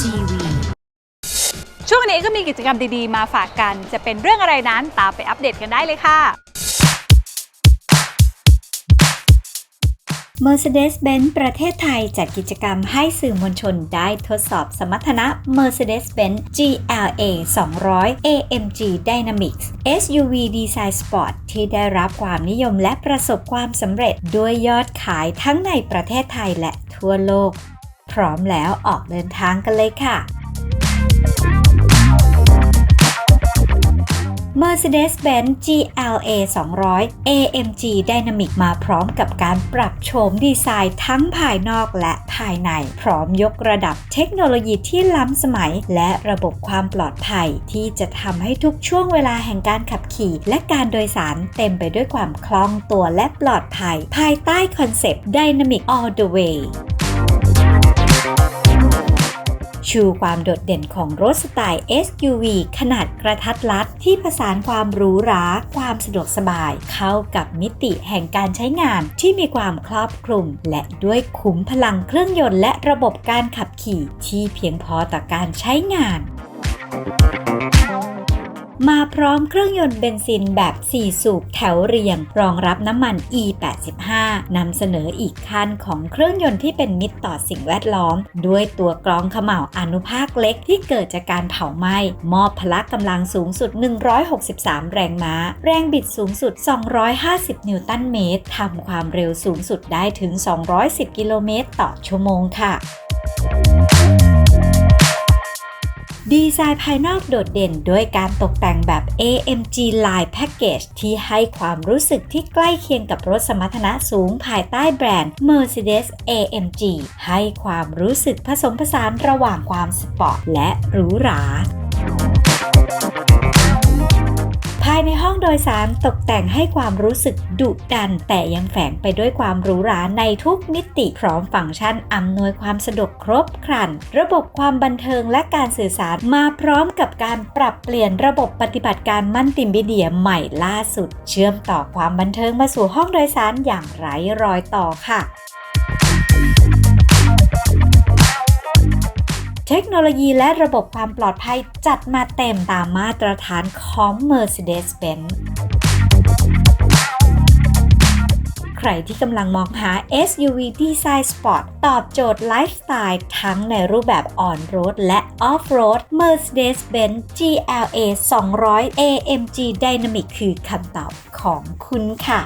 TV ช่วงนี้ก็มีกิจกรรมดีๆ มาฝากกัน จะเป็นเรื่องอะไรนั้นตามไปอัปเดตกันได้เลยค่ะ Mercedes-Benz ประเทศไทยจัดกิจกรรมให้สื่อมวลชนได้ทดสอบสมรรถนะ Mercedes-Benz GLA 200 AMG Dynamics SUV Design Sport ที่ได้รับความนิยมและประสบความสำเร็จด้วยยอดขายทั้งในประเทศไทยและทั่วโลกพ ร้อมแล้วออกเดินทางกันเลยค่ะ Mercedes-Benz GLA 200 AMG Dynamic มาพร้อมกับการปรับโฉมดีไซน์ทั้งภายนอกและภายใน พร้อมยกระดับเทคโนโลยีที่ล้ำสมัย และระบบความปลอดภัย ที่จะทำให้ทุกช่วงเวลาแห่งการขับขี่ และการโดยสารเต็มไปด้วยความคล่องตัวและปลอดภัย ภายใต้คอนเซปต์ Dynamic All the Way ชูความโดดเด่นของรถสไตล์ SUV ขนาดกระทัดรัดที่ผสานความหรูหรา ความสะดวกสบาย เข้ากับมิติแห่งการใช้งานที่มีความครอบคลุม และด้วยขุมพลังเครื่องยนต์และระบบการขับขี่ที่เพียงพอต่อการใช้งาน มาพร้อมเครื่องยนต์เบนซินแบบ 4 สูบแถวเรียง รองรับน้ำมัน E85 นำเสนออีกขั้นของเครื่องยนต์ที่เป็นมิตรต่อสิ่งแวดล้อม ด้วยตัวกรองขม่าวอนุภาคเล็กที่เกิดจากการเผาไหม้มอบพละกำลังสูงสุด 163 แรงม้า แรงบิดสูงสุด 250 นิวตันเมตรทำความเร็วสูงสุดได้ถึง 210 กิโลเมตรต่อชั่วโมงค่ะ ดีไซน์ภายนอกโดดเด่นด้วยการตกแต่งแบบ AMG Line Package ที่ให้ความรู้สึกที่ใกล้เคียงกับรถสมรรถนะสูงภายใต้แบรนด์ Mercedes AMG ให้ความรู้สึกผสมผสานระหว่างความสปอร์ตและหรูหราายในห้องโดยสารตกแต่งให้ความรู้สึกดุดัน แต่ยังแฝงไปด้วยความหรูหราในทุกมิติ พร้อมฟังก์ชันอำนวยความสะดวกครบครัน ระบบความบันเทิงและการสื่อสารมาพร้อมกับการปรับเปลี่ยนระบบปฏิบัติการมัลติมีเดียใหม่ล่าสุด เชื่อมต่อความบันเทิงมาสู่ห้องโดยสารอย่างไร้รอยต่อค่ะ เทคโนโลยีและระบบความปลอดภัยจัดมาเต็มตามมาตรฐานของ Mercedes-Benz ใครที่กำลังมองหา SUV Design Sport ตอบโจทย์ไลฟ์สไตล์ทั้งในรูปแบบออนโรดและออฟโรด Mercedes-Benz GLA 200 AMG Dynamic คือคำตอบของคุณค่ะ